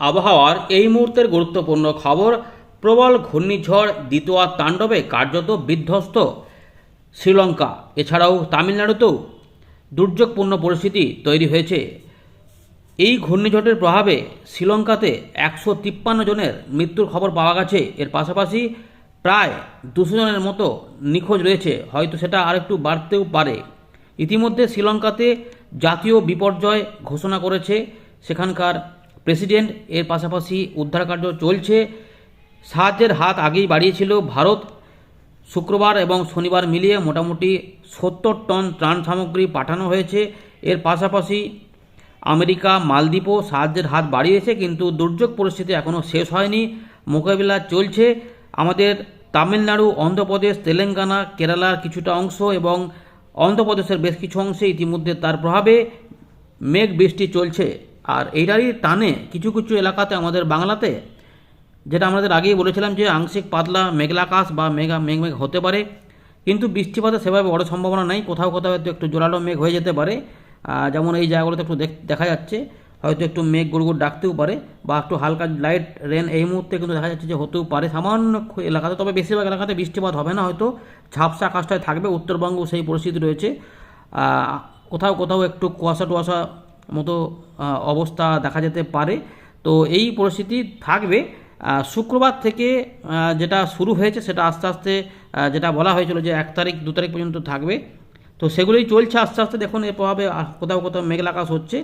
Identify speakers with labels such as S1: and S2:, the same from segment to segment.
S1: আবহাওয়ার এই মুহূর্তের গুরুত্বপূর্ণ খবর, প্রবল ঘূর্ণিঝড় দ্বিতীয় তাণ্ডবে কার্যত বিধ্বস্ত শ্রীলঙ্কা। এছাড়াও তামিলনাড়ুতেও দুর্যোগপূর্ণ পরিস্থিতি তৈরি হয়েছে। এই ঘূর্ণিঝড়ের প্রভাবে শ্রীলঙ্কাতে একশো তিপ্পান্ন জনের মৃত্যুর খবর পাওয়া গেছে। এর পাশাপাশি প্রায় দুশো জনের মতো নিখোঁজ রয়েছে। হয়তো সেটা আরেকটু বাড়তেও পারে। ইতিমধ্যে শ্রীলঙ্কাতে জাতীয় বিপর্যয় ঘোষণা করেছে সেখানকার প্রেসিডেন্ট এর পাশাপাশি উদ্ধার কার্য চলছে। সাহায্যের হাত আগেই বাড়িয়েছিল ভারত। শুক্রবার এবং শনিবার মিলিয়ে মোটামুটি সত্তর টন ত্রাণ সামগ্রী পাঠানো হয়েছে। এর পাশাপাশি আমেরিকা, মালদ্বীপও সাহায্যের হাত বাড়িয়েছে, কিন্তু দুর্যোগ পরিস্থিতি এখনও শেষ হয়নি। মোকাবিলা চলছে। আমাদের তামিলনাড়ু, অন্ধ্রপ্রদেশ, তেলেঙ্গানা, কেরালার কিছুটা অংশ এবং অন্ধ্রপ্রদেশের বেশ কিছু অংশে ইতিমধ্যে তার প্রভাবে মেঘ বৃষ্টি চলছে। আর এইটারই টানে কিছু কিছু এলাকাতে আমাদের বাংলাতে, যেটা আমাদের আগেই বলেছিলাম যে আংশিক পাতলা মেঘলাকাশ বা মেঘা মেঘ মেঘ হতে পারে, কিন্তু বৃষ্টিপাতের সেভাবে বড় সম্ভাবনা নেই, কোথাও কোথাও হয়তো একটু জোরালো মেঘ হয়ে যেতে পারে যেমন এই জায়গাগুলোতে একটু দেখ- যাচ্ছে, হয়তো একটু মেঘ গুড়গুড় ডাকতেও পারে বা একটু হালকা লাইট রেন এই মুহূর্তে কিন্তু দেখা যাচ্ছে যে হতেও পারে। সামান্য এলাকাতে, তবে বেশিরভাগ এলাকাতে বৃষ্টিপাত হবে না, হয়তো ঝাপসা আকাশটায় থাকবে, উত্তরবঙ্গ সেই পরিস্থিতি রয়েছে। কোথাও কোথাও একটু কুয়াশা টুয়াশা মতো অবস্থা দেখা যেতে পারে। তো এই পরিস্থিতি থাকবে। শুক্রবার থেকে যেটা শুরু হয়েছে সেটা আস্তে আস্তে যেটা বলা হয়েছিল যে এক তারিখ, দু তারিখ পর্যন্ত থাকবে। তো সেগুলোই চলছে আস্তে আস্তে। দেখুন এর প্রভাবে কোথাও কোথাও মেঘলা আকাশ হচ্ছে।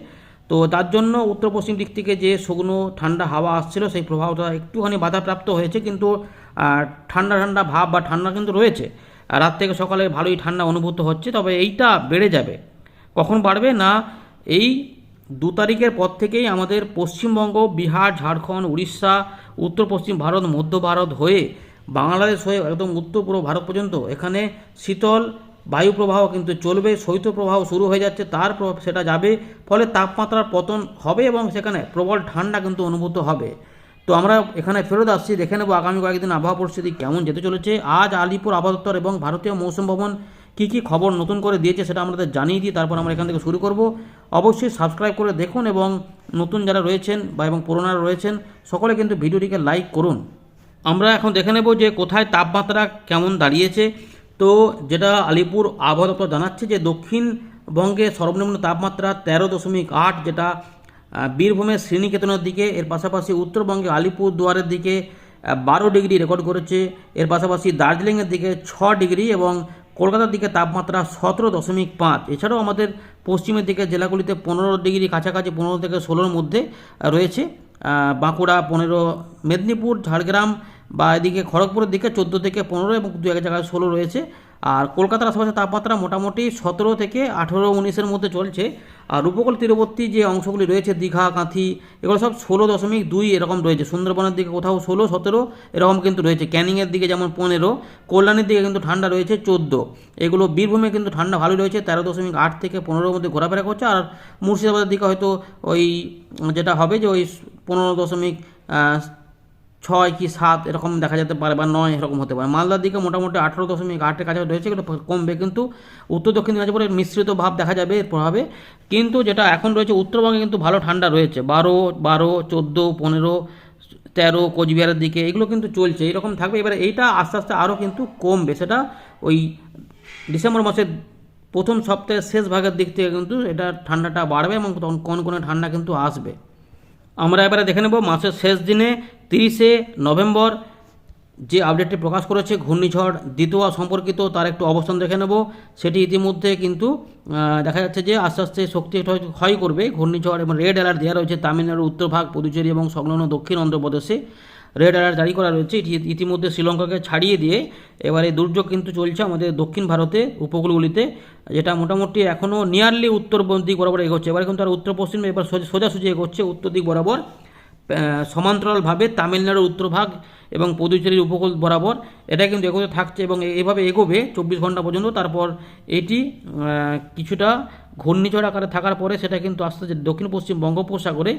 S1: তো তার জন্য উত্তর পশ্চিম দিক থেকে যে শুকনো, ঠান্ডা হাওয়া আসছিল, সেই প্রভাবটা একটুখানি বাধাপ্রাপ্ত হয়েছে। কিন্তু ঠান্ডা ঠান্ডা ভাব বা ঠান্ডা কিন্তু রয়েছে। রাত থেকে সকালে ভালোই ঠান্ডা অনুভূত হচ্ছে। তবে এইটা বেড়ে যাবে। কখন বাড়বে না এই দু তারিখের পর থেকেই আমাদের পশ্চিমবঙ্গ, বিহার, ঝাড়খণ্ড, উড়িষ্যা উত্তর পশ্চিম ভারত, মধ্য ভারত হয়ে বাংলাদেশ হয়ে একদম উত্তর পূর্ব ভারত পর্যন্ত এখানে শীতল বায়ুপ্রবাহ কিন্তু চলবে শৈত্যপ্রবাহ শুরু হয়ে যাচ্ছে, তার প্রভাব সেটা যাবে, ফলে তাপমাত্রার পতন হবে এবং সেখানে প্রবল ঠান্ডা কিন্তু অনুভূত হবে। তো আমরা এখানে ফেরত আসছি, দেখে নেব আগামী কয়েকদিন আবহাওয়া পরিস্থিতি কেমন যেতে চলেছে। আজ আলিপুর আবহাওয়া দপ্তর এবং ভারতীয় মৌসুম ভবন কী কী খবর নতুন করে দিয়েছে সেটা আমাদের জানিয়ে দিই, তারপর আমরা এখান থেকে শুরু করব। অবশ্যই সাবস্ক্রাইব করে দেখুন এবং নতুন যারা রয়েছেন বা এবং পুরোনারা রয়েছেন, সকলে কিন্তু ভিডিওটিকে লাইক করুন। আমরা এখন দেখে নেব যে কোথায় তাপমাত্রা কেমন দাঁড়িয়েছে। তো যেটা আলিপুর আবহাওয়া দপ্তর জানাচ্ছে যে দক্ষিণবঙ্গে সর্বনিম্ন তাপমাত্রা তেরো দশমিক আট, যেটা বীরভূমের শ্রীনিকেতনের দিকে, এর পাশাপাশি উত্তরবঙ্গে আলিপুর দুয়ারের দিকে বারো ডিগ্রি রেকর্ড করেছে। এর পাশাপাশি দার্জিলিংয়ের দিকে ছ ডিগ্রি এবং কলকাতার দিকে তাপমাত্রা সতেরো দশমিক পাঁচ। এছাড়াও আমাদের পশ্চিমের দিকে জেলাগুলিতে পনেরো ডিগ্রি কাছাকাছি, পনেরো থেকে ষোলোর মধ্যে রয়েছে। বাঁকুড়া পনেরো, মেদিনীপুর, ঝাড়গ্রাম বা এদিকে খড়গপুরের দিকে চোদ্দ থেকে পনেরো এবং দু এক জায়গায় ষোলো রয়েছে। আর কলকাতার আশেপাশে তাপমাত্রা মোটামুটি সতেরো থেকে আঠেরো উনিশের মধ্যে চলছে। আর উপকূল তীরবর্তী যে অংশগুলি রয়েছে, দীঘা, কাঁথি, এগুলো সব ষোলো দশমিক দুই এরকম রয়েছে। সুন্দরবনের দিকে কোথাও ষোলো, সতেরো এরকম কিন্তু রয়েছে। ক্যানিংয়ের দিকে যেমন পনেরো, কল্যাণীর দিকে কিন্তু ঠান্ডা রয়েছে চোদ্দ। এগুলো বীরভূমে কিন্তু ঠান্ডা ভালো রয়েছে, তেরো দশমিক আট থেকে পনেরোর মধ্যে ঘোরাফেরা করছে। আর মুর্শিদাবাদের দিকে হয়তো ওই যেটা হবে যে ওই পনেরো দশমিক ছয় কি সাত এরকম দেখা যেতে পারে বা নয় এরকম হতে পারে। মালদার দিকে মোটামুটি আঠেরো দশমিক আটের কাছাকাছি রয়েছে এগুলো কমবে। কিন্তু উত্তর দক্ষিণ দিনাজপুরের মিশ্রিত ভাব দেখা যাবে এর প্রভাবে। কিন্তু যেটা এখন রয়েছে, উত্তরবঙ্গে কিন্তু ভালো ঠান্ডা রয়েছে। বারো বারো, চোদ্দ, পনেরো, তেরো, কোচবিহারের দিকে এগুলো কিন্তু চলছে, এরকম থাকবে। এবারে এইটা আস্তে আস্তে আরও কিন্তু কমবে। সেটা ওই ডিসেম্বর মাসের প্রথম সপ্তাহের শেষ ভাগের দিক থেকে কিন্তু এটা ঠান্ডাটা বাড়বে এবং তখন কোন কোন ঠান্ডা কিন্তু আসবে। আমরা এবারে দেখে নেব মাসের শেষ দিনে তিরিশে নভেম্বর যে আপডেটটি প্রকাশ করেছে ঘূর্ণিঝড় দ্বিতীয় সম্পর্কিত তার একটু অবস্থান দেখে নেব। সেটি ইতিমধ্যে কিন্তু দেখা যাচ্ছে যে আস্তে আস্তে শক্তি ক্ষয় করবে। ঘূর্ণিঝড় এবং রেড অ্যালার্ট দেওয়া রয়েছে তামিলনাড়ু উত্তরভাগ পুদুচেরি এবং সংলগ্ন দক্ষিণ অন্ধ্রপ্রদেশে। রেড অ্যালার্ট জারি করা রয়েছে। ইতিমধ্যে শ্রীলঙ্কাকে ছাড়িয়ে দিয়ে এবারে দুর্যোগ কিন্তু চলছে আমাদের দক্ষিণ ভারতে উপকূলগুলিতে, যেটা মোটামুটি এখনও নিয়ারলি উত্তর দিক বরাবর এগোচ্ছে। এবারে কিন্তু আর উত্তর পশ্চিম এবার সোজাসুজি এগোচ্ছে উত্তর দিক বরাবর। সমান্তরালভাবে তামিলনাড়ুর উত্তরভাগ এবং পুদুচেরির উপকূল বরাবর। এটা কিন্তু এগোতে থাকছে এবং এভাবে এগোবে চব্বিশ ঘণ্টা পর্যন্ত। তারপর এটি কিছুটা ঘূর্ণিঝড় আকারে থাকার পরে সেটা কিন্তু আস্তে আস্তে দক্ষিণ পশ্চিম বঙ্গোপসাগরে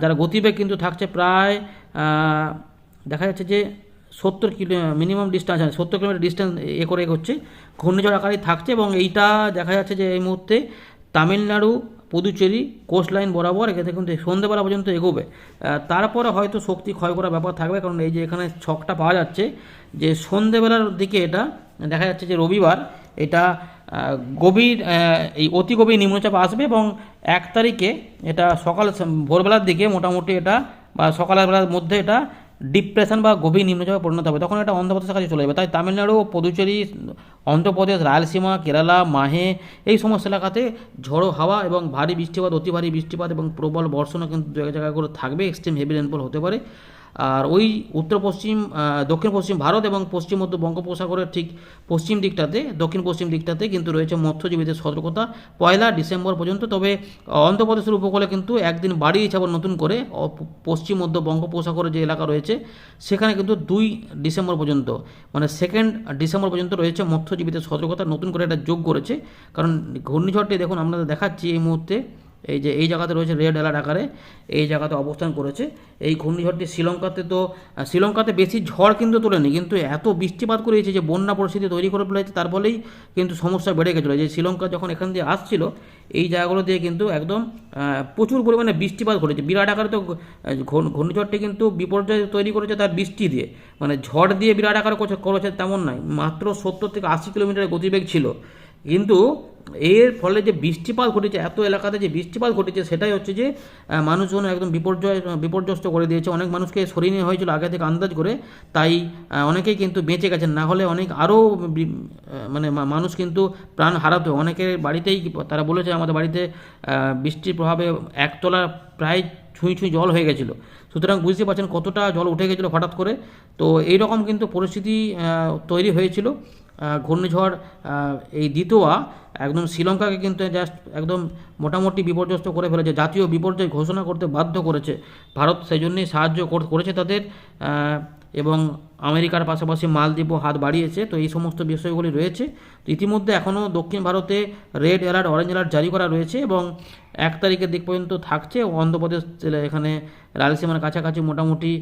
S1: যারা গতিবেগ কিন্তু থাকছে প্রায় দেখা যাচ্ছে যে সত্তর কিলো মিনিমাম ডিস্টেন্স আছে সত্তর কিলোমিটার ডিস্টেন্স এ করে এগোচ্ছে। ঘূর্ণিঝড় আকারেই থাকছে এবং এইটা দেখা যাচ্ছে যে এই মুহূর্তে তামিলনাড়ু, পুদুচেরি কোস্ট লাইন বরাবর এখানে কিন্তু সন্ধ্যেবেলা পর্যন্ত এগোবে। তারপরে হয়তো শক্তি ক্ষয় করার ব্যাপার থাকবে কারণ এই যে এখানে ছকটা পাওয়া যাচ্ছে, যে সন্ধ্যেবেলার দিকে এটা দেখা যাচ্ছে যে রবিবার এটা গভীর এই অতি গভীর নিম্নচাপ আসবে এবং এক তারিখে এটা সকাল ভোরবেলার দিকে মোটামুটি এটা বা সকালবেলার মধ্যে এটা ডিপ্রেশন বা গভীর নিম্নচাপে পরিণত হবে। তখন এটা অন্ধ্রপ্রদেশের কাছে চলে যাবে। তাই তামিলনাড়ু, পুদুচেরি, অন্ধ্রপ্রদেশ রায়লসীমা কেরালা, মাহে এই সমস্ত এলাকাতে ঝড়ো হাওয়া এবং ভারী বৃষ্টিপাত, অতি ভারী বৃষ্টিপাত এবং প্রবল বর্ষণও কিন্তু করে থাকবে। এক্সট্রিম হেভি রেনফল হতে পারে। আর ওই উত্তর পশ্চিম দক্ষিণ পশ্চিম ভারত এবং পশ্চিম মধ্য বঙ্গোপসাগরের ঠিক পশ্চিম দিকটাতে দক্ষিণ পশ্চিম দিকটাতে কিন্তু রয়েছে মৎস্যজীবীদের সতর্কতা পয়লা ডিসেম্বর পর্যন্ত। তবে অন্ধ্রপ্রদেশের উপকূলে কিন্তু একদিন বাড়িয়েছে আবার নতুন করে পশ্চিম মধ্য বঙ্গোপসাগরের যে এলাকা রয়েছে, সেখানে কিন্তু দুই ডিসেম্বর পর্যন্ত মানে সেকেন্ড ডিসেম্বর পর্যন্ত রয়েছে মৎস্যজীবীদের সতর্কতা নতুন করে এটা যোগ করেছে। কারণ ঘূর্ণিঝড়টি দেখুন আপনাদের দেখাচ্ছি এই মুহূর্তে এই যে, এই জায়গাতে রয়েছে রেড অ্যালার্ট আকারে এই জায়গাতে অবস্থান করেছে। এই ঘূর্ণিঝড়টি শ্রীলঙ্কাতে তো শ্রীলঙ্কাতে বেশি ঝড় কিন্তু তোলেনি, কিন্তু এত বৃষ্টিপাত করেছে যে বন্যা পরিস্থিতি তৈরি করে ফেলেছে, তার ফলেই কিন্তু সমস্যা বেড়ে গেছিল। যে, শ্রীলঙ্কা যখন এখান দিয়ে আসছিল, এই জায়গাগুলো দিয়ে কিন্তু একদম প্রচুর পরিমাণে বৃষ্টিপাত ঘটেছে। বিরাট আকারে তো ঘূর্ণিঝড়টি কিন্তু বিপর্যয় তৈরি করেছে তার বৃষ্টি দিয়ে। মানে ঝড় দিয়ে বিরাট আকারে করেছে- তেমন নয় মাত্র সত্তর থেকে আশি কিলোমিটার গতিবেগ ছিল। কিন্তু এর ফলে যে বৃষ্টিপাত ঘটেছে, এত এলাকাতে যে বৃষ্টিপাত ঘটেছে, সেটাই হচ্ছে যে মানুষজন একদম বিপর্যয়, বিপর্যস্ত করে দিয়েছে। অনেক মানুষকে সরিয়ে নেওয়া হয়েছিল আগে থেকে আন্দাজ করে, তাই অনেকেই কিন্তু বেঁচে গেছেন। না হলে অনেক, আরও মানে মানুষ কিন্তু প্রাণ হারাতো। অনেকের বাড়িতেই তারা বলেছে আমাদের বাড়িতে বৃষ্টির প্রভাবে একতলা প্রায় ছুঁই ছুঁই জল হয়ে গেছিল। সুতরাং বুঝতে পারছেন কতটা জল উঠে গেছিল হঠাৎ করে। তো এই রকম কিন্তু পরিস্থিতি তৈরি হয়েছিল। ঘূর্ণিঝড় এই দ্বিতীয়া একদম শ্রীলঙ্কাকে কিন্তু জাস্ট একদম মোটামুটি বিপর্যস্ত করে ফেলেছে। জাতীয় বিপর্যয় ঘোষণা করতে বাধ্য করেছে ভারত। সেই জন্যই সাহায্য করেছে তাদের। এবং আমেরিকার পাশাপাশি মালদ্বীপও হাত বাড়িয়েছে। তো এই সমস্ত বিষয়গুলি রয়েছে। তো ইতিমধ্যে এখনও দক্ষিণ ভারতে রেড অ্যালার্ট, অরেঞ্জ অ্যালার্ট জারি করা রয়েছে এবং এক তারিখের দিক পর্যন্ত থাকছে। অন্ধ্রপ্রদেশ এখানে রায়লসীমার কাছাকাছি মোটামুটি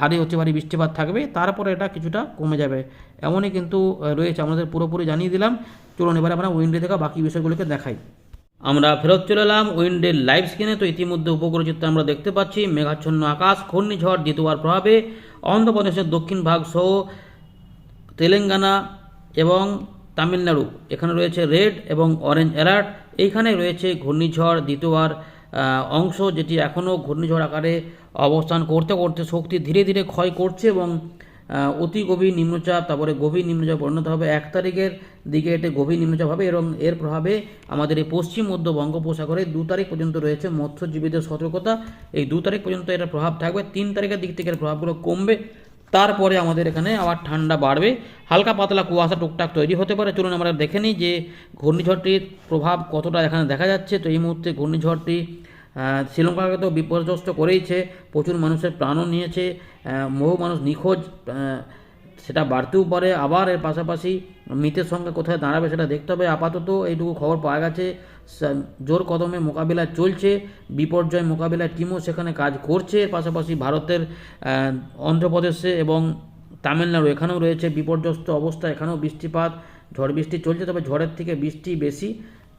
S1: ভারী হচ্ছে ভারী বৃষ্টিপাত থাকবে। তারপরে এটা কিছুটা কমে যাবে। এমনই কিন্তু রয়েছে। আমাদের পুরোপুরি জানিয়ে দিলাম। চলুন এবার আমরা উইন্ডে থেকে বাকি বিষয়গুলোকে দেখাই। আমরা ফেরত চলে এলাম উইন্ডের লাইভ স্ক্রিনে, তো ইতিমধ্যে উপগ্রহ চিত্র আমরা দেখতে পাচ্ছি মেঘাচ্ছন্ন আকাশ, ঘূর্ণিঝড় দ্বিতীয়বার প্রভাবে অন্ধ্রপ্রদেশের দক্ষিণ ভাগ সহ তেলেঙ্গানা এবং তামিলনাড়ু। এখানে রয়েছে রেড এবং অরেঞ্জ অ্যালার্ট। এইখানে রয়েছে ঘূর্ণিঝড় দ্বিতীয়বার অংশ যেটি এখনও ঘূর্ণিঝড় আকারে অবস্থান করতে করতে শক্তি ধীরে ধীরে ক্ষয় করছে এবং অতি গভীর নিম্নচাপ, তারপরে গভীর নিম্নচাপ পরিণত হবে এক তারিখের দিকে এটি গভীর নিম্নচাপ হবে এবং এর প্রভাবে আমাদের এই পশ্চিম, মধ্য বঙ্গোপসাগরে দু তারিখ পর্যন্ত রয়েছে মৎস্যজীবীদের সতর্কতা। এই দু তারিখ পর্যন্ত এটার প্রভাব থাকবে। তিন তারিখের দিক থেকে এর প্রভাবগুলো কমবে। তারপরে আমাদের এখানে আবার ঠান্ডা বাড়বে। হালকা পাতলা কুয়াশা টুকটাক তৈরি হতে পারে। চলুন আমরা দেখে নিই যে ঘূর্ণিঝড়টির প্রভাব কতটা এখানে দেখা যাচ্ছে। তো এই মুহূর্তে ঘূর্ণিঝড়টি শ্রীলঙ্কাকে তো বিপর্যস্ত করেইছে, প্রচুর মানুষের প্রাণও নিয়েছে বহু মানুষ নিখোঁজ সেটা বাড়তেও পারে, আবার এর পাশাপাশি মৃতের সঙ্গে কোথায় দাঁড়াবে সেটা দেখতে হবে, আপাতত এইটুকু খবর পাওয়া গেছে জোর কদমে মোকাবিলা চলছে, বিপর্যয় মোকাবিলার টিমও সেখানে কাজ করছে, এর পাশাপাশি ভারতের অন্ধ্রপ্রদেশে এবং তামিলনাড়ু এখানেও রয়েছে, বিপর্যস্ত অবস্থা, এখানেও বৃষ্টিপাত, ঝড় বৃষ্টি চলছে, তবে ঝড়ের থেকে বৃষ্টি বেশি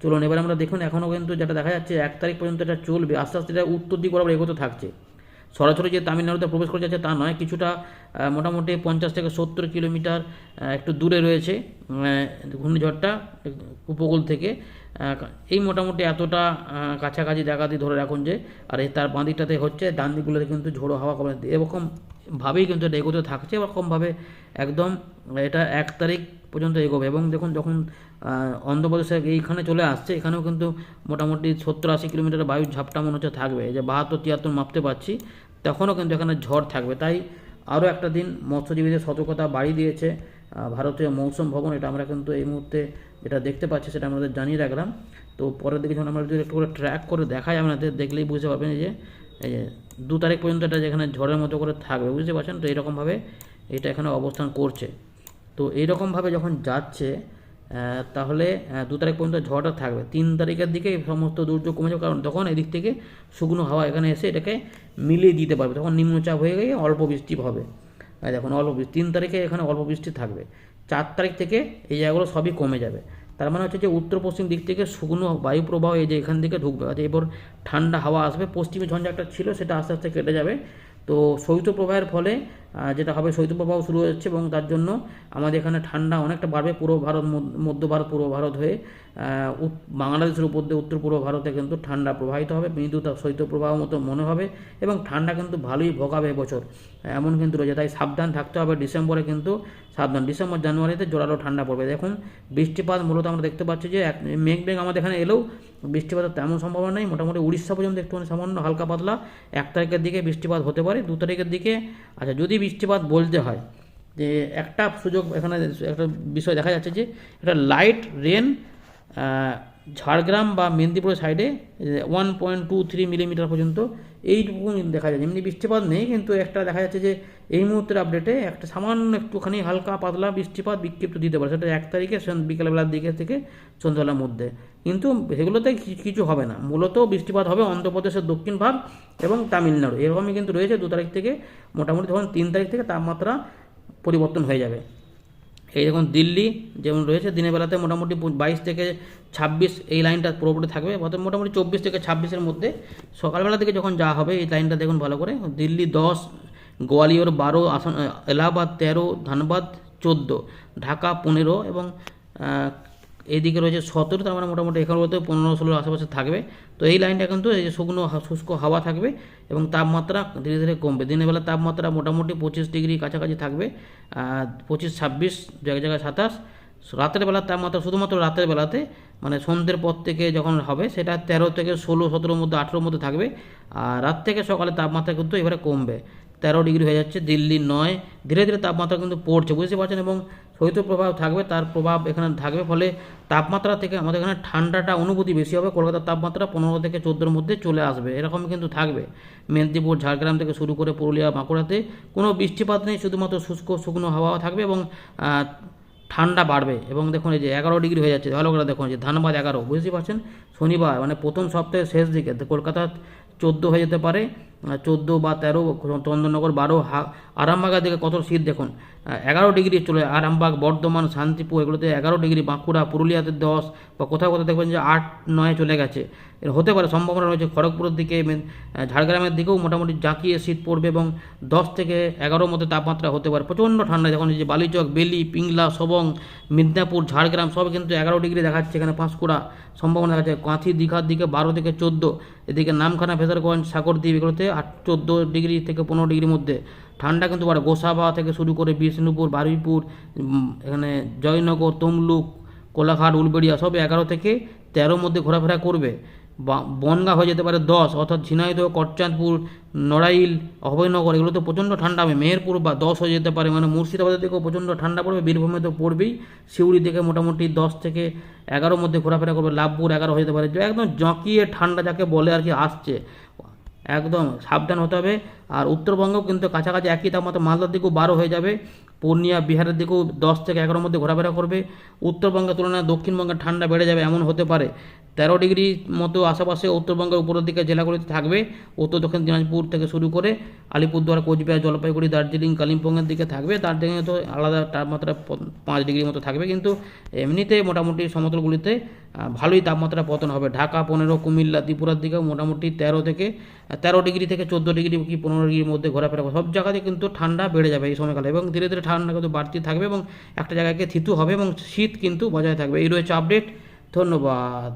S1: চলুন, এবার আমরা দেখুন, এখনও কিন্তু যেটা দেখা যাচ্ছে, এক তারিখ পর্যন্ত এটা চলবে। আস্তে আস্তে এটা উত্তর দিক বরাবর এগোতে থাকছে। সরাসরি যে তামিলনাড়ুতে প্রবেশ করে যাচ্ছে তা নয়, কিছুটা মোটামুটি পঞ্চাশ থেকে সত্তর কিলোমিটার একটু দূরে রয়েছে ঘূর্ণিঝড়টা উপকূল থেকে। এই মোটামুটি এতটা কাছাকাছি জায়গাতে ধরে রাখুন যে, আর তার বাঁ দিকটাতে হচ্ছে, ডান দিকগুলোতে কিন্তু ঝোড়ো হাওয়া কমে এরকম ভাবেই কিন্তু এটা এগোতে থাকছে, এরকমভাবে একদম এটা এক তারিখ পর্যন্ত এগোবে। এবং দেখুন, যখন আহ, অন্ধ্রপ্রদেশে এইখানে চলে আসছে এখানেও কিন্তু মোটামুটি সত্তর আশি কিলোমিটার বায়ুর ঝাপটা মনে হচ্ছে থাকবে। যে বাহাত্তর তিয়াত্তর মাপতে পারছি তখনও কিন্তু এখানে ঝড় থাকবে। তাই আরও একটা দিন মৎস্যজীবীদের সতর্কতা বাড়িয়ে দিয়েছে ভারতীয় মৌসুম ভবন। এটা আমরা কিন্তু এই মুহূর্তে যেটা দেখতে পাচ্ছি সেটা আমাদের জানিয়ে রাখলাম। তো পরের দিকে যখন আমরা যদি একটু করে ট্র্যাক করে দেখাই আপনাদের দেখলেই বুঝতে পারবেন যে দু তারিখ পর্যন্ত এটা যেখানে ঝড়ের মতো করে থাকবে বুঝতে পারছেন? তো এইরকমভাবে এটা এখানে অবস্থান করছে। তো এইরকমভাবে যখন যাচ্ছে তাহলে দু তারিখ পর্যন্ত ঝড়টা থাকবে। তিন তারিখের দিকে সমস্ত দুর্যোগ কমে যাবে, কারণ তখন এদিক থেকে শুকনো হাওয়া এখানে এসে এটাকে মিলিয়ে দিতে পারবে। তখন নিম্নচাপ হয়ে গিয়ে অল্প বৃষ্টি হবে। দেখুন, অল্প বৃষ্টি, তিন তারিখে এখানে অল্প বৃষ্টি থাকবে। চার তারিখ থেকে এই জায়গাগুলো সবই কমে যাবে। তার মানে হচ্ছে যে উত্তর পশ্চিম দিক থেকে শুকনো বায়ু প্রবাহ এই যে এখান থেকে ঢুকবে। অর্থাৎ এবার ঠান্ডা হাওয়া আসবে, পশ্চিমে ঝঞ্ঝা একটা ছিল, সেটা আস্তে আস্তে কেটে যাবে। তো শৈত্যপ্রবাহের ফলে যেটা হবে শৈত্যপ্রবাহ শুরু হচ্ছে এবং তার জন্য আমাদের এখানে ঠান্ডা অনেকটা বাড়বে পূর্ব ভারত, মধ্য- ভারত, পূর্ব ভারত হয়ে বাংলাদেশের উপর দিয়ে উত্তর পূর্ব ভারতে কিন্তু ঠান্ডা প্রবাহিত হবে, মৃদু শৈত্যপ্রবাহ মতো মনে হবে এবং ঠান্ডা কিন্তু ভালোই ভোগাবে এবছর। এমন কিন্তু রয়েছে, তাই সাবধান থাকতে হবে ডিসেম্বরে কিন্তু সাবধান। ডিসেম্বর, জানুয়ারিতে জোরালো ঠান্ডা পড়বে। দেখুন, বৃষ্টিপাত মূলত আমরা দেখতে পাচ্ছি যে এক, মেঘ মেঘ আমাদের এখানে এলেও বৃষ্টিপাতের তেমন সম্ভাবনা নেই। মোটামুটি উড়িষ্যা পর্যন্ত একটুখানি সামান্য হালকা পাতলা। এক তারিখের দিকে বৃষ্টিপাত হতে পারে, দু তারিখের দিকে আচ্ছা যদি বৃষ্টিপাত বলতে হয়। যে একটা সুযোগ এখানে একটা বিষয় দেখা যাচ্ছে যে একটা লাইট রেন ঝাড়গ্রাম বা মেদিনীপুরের সাইডে one point two three millimetre পর্যন্ত এইটুকু দেখা যায়। এমনি বৃষ্টিপাত নেই, কিন্তু একটা দেখা যাচ্ছে যে এই মুহূর্তের আপডেটে একটা সামান্য একটুখানি হালকা পাতলা বৃষ্টিপাত বিক্ষিপ্ত দিতে পারে। সেটা এক তারিখে বিকেলবেলার দিকে থেকে সন্ধ্যাবেলার মধ্যে। কিন্তু সেগুলোতে কিছু হবে না। মূলত বৃষ্টিপাত হবে অন্ধ্রপ্রদেশের দক্ষিণ ভাগ এবং তামিলনাড়ু। এরকমই কিন্তু রয়েছে, দু তারিখ থেকে মোটামুটি তখন তিন তারিখ থেকে তাপমাত্রা পরিবর্তন হয়ে যাবে। এই দেখুন দিল্লি যেমন রয়েছে, দিনের বেলাতে মোটামুটি বাইশ থেকে ছাব্বিশ এই লাইনটা পুরোপুরি থাকবে। অর্থাৎ মোটামুটি চব্বিশ থেকে ছাব্বিশের মধ্যে সকালবেলা থেকে যখন যাওয়া হবে, এই লাইনটা দেখুন ভালো করে। দিল্লি দশ, গোয়ালিয়র বারো আসাম এলাহাবাদ তেরো, ধানবাদ চোদ্দ, ঢাকা পনেরো এবং এইদিকে রয়েছে সতেরো, তার মানে মোটামুটি এখানে বলতে পনেরো, ষোলোর আশেপাশে থাকবে। তো এই লাইনটা কিন্তু এই যে শুকনো, শুষ্ক হাওয়া থাকবে এবং তাপমাত্রা ধীরে ধীরে কমবে। দিনের বেলা তাপমাত্রা মোটামুটি পঁচিশ ডিগ্রি কাছাকাছি থাকবে পঁচিশ, ছাব্বিশ জায়গায় জায়গায় সাতাশ। রাতের বেলার তাপমাত্রা শুধুমাত্র রাতের বেলাতে মানে সন্ধ্যের পর থেকে যখন হবে, সেটা তেরো থেকে ষোলো, সতেরোর মধ্যে, আঠেরোর মধ্যে থাকবে। আর রাত থেকে সকালে তাপমাত্রা কিন্তু এবারে কমবে। তেরো ডিগ্রি হয়ে যাচ্ছে দিল্লি নয়। ধীরে ধীরে তাপমাত্রা কিন্তু পড়ছে, বুঝতে পারছেন? এবং শৈত্যপ্রবাহ থাকবে, তার প্রভাব এখানে থাকবে ফলে তাপমাত্রা থেকে আমাদের এখানে ঠান্ডাটা অনুভূতি বেশি হবে, কলকাতার তাপমাত্রা পনেরো থেকে চোদ্দোর মধ্যে চলে আসবে, এরকম কিন্তু থাকবে। মেদিনীপুর, ঝাড়গ্রাম থেকে শুরু করে পুরুলিয়া, বাঁকুড়াতে কোনো বৃষ্টিপাত নেই, শুধুমাত্র শুষ্ক, শুকনো হাওয়া থাকবে এবং ঠান্ডা বাড়বে এবং দেখুন এই যে এগারো ডিগ্রি হয়ে যাচ্ছে, ভালো করে দেখুন যে ধানবাদ এগারো বুঝতে পারছেন? শনিবার মানে প্রথম সপ্তাহের শেষ দিকে কলকাতা চোদ্দ হয়ে যেতে পারে চোদ্দ বা তেরো চন্দননগর বারো আরামবাগের দিকে কত শীত দেখুন? এগারো ডিগ্রি চলে আরামবাগ, বর্ধমান, শান্তিপুর, এগুলোতে এগারো ডিগ্রি, বাঁকুড়া, পুরুলিয়াতে দশ, বা কোথাও কোথাও দেখবেন যে আট, নয় চলে গেছে। হতে পারে সম্ভাবনা রয়েছে খড়গপুরের দিকে, মেন- ঝাড়গ্রামের দিকেও মোটামুটি জাঁকিয়ে শীত পড়বে এবং দশ থেকে এগারোর মধ্যে তাপমাত্রা হতে পারে। প্রচণ্ড ঠান্ডা যখন যে বালিচক, বেলি, পিংলা সবং মিদনাপুর, ঝাড়গ্রাম সব কিন্তু এগারো ডিগ্রি দেখাচ্ছে এখানে পাঁশকুড়া, সম্ভাবনা দেখা যাচ্ছে কাঁথি, দীঘার দিকে বারো থেকে চোদ্দ, এদিকে নামখানা ফেজারগঞ্জ সাগরদ্বীপ, এগুলোতে আট, চোদ্দ ডিগ্রি থেকে পনেরো ডিগ্রির মধ্যে। ঠান্ডা কিন্তু বাড়ে। গোসাবা থেকে শুরু করে বিষ্ণুপুর, বারুইপুর এখানে জয়নগর, তমলুক, কোলাঘাট, উলবেড়িয়া সব এগারো থেকে তেরোর মধ্যে ঘোরাফেরা করবে। বনগা হয়ে যেতে পারে দশ, অর্থাৎ ঝিনাইদহ, কটচাঁদপুর, নড়াইল, অভয়নগর এগুলো তো প্রচণ্ড ঠান্ডা হবে। মেহেরপুর বা দশ হয়ে যেতে পারে। মানে মুর্শিদাবাদের দিকেও প্রচণ্ড ঠান্ডা পড়বে। বীরভূমে তো পড়বেই। শিউড়ি থেকে মোটামুটি দশ থেকে এগারোর মধ্যে ঘোরাফেরা করবে। লাভপুর এগারো হয়ে যেতে পারে। একদম জঁকিয়ে ঠান্ডা যাকে বলে আর কি আসছে। একদম সাবধান হতে হবে। আর উত্তরবঙ্গও কিন্তু কাছাকাছি একই তাপমাত্রা মালদার দিকেও বারো হয়ে যাবে। পূর্ণিয়া, বিহারের দিকেও দশ থেকে এগারোর মধ্যে ঘোরাফেরা করবে। উত্তরবঙ্গের তুলনায় দক্ষিণবঙ্গের ঠান্ডা বেড়ে যাবে এমন হতে পারে। তেরো ডিগ্রি মতো আশেপাশে উত্তরবঙ্গের উপরের দিকে জেলাগুলিতে থাকবে। উত্তর দক্ষিণ দিনাজপুর থেকে শুরু করে আলিপুরদুয়ার, কোচবিহার, জলপাইগুড়ি, দার্জিলিং, কালিম্পংয়ের দিকে থাকবে। দার্জিলিংয়ে তো আলাদা তাপমাত্রা পাঁচ ডিগ্রি মতো থাকবে। কিন্তু এমনিতে মোটামুটি সমতলগুলিতে ভালোই তাপমাত্রা পতন হবে। ঢাকা, পনেরো, কুমিল্লা, ত্রিপুরার দিকেও মোটামুটি তেরো থেকে তেরো ডিগ্রি থেকে চোদ্দ ডিগ্রি কি পনেরো ডিগ্রির মধ্যে ঘোরাফেরা সব জায়গাতে কিন্তু ঠান্ডা বেড়ে যাবে এই সময়কালে এবং ধীরে ধীরে ঠান্ডা কিন্তু বাড়তি থাকবে এবং একটা জায়গাকে থিতু হবে এবং শীত কিন্তু বজায় থাকবে। এই রয়েছে আপডেট ধন্যবাদ।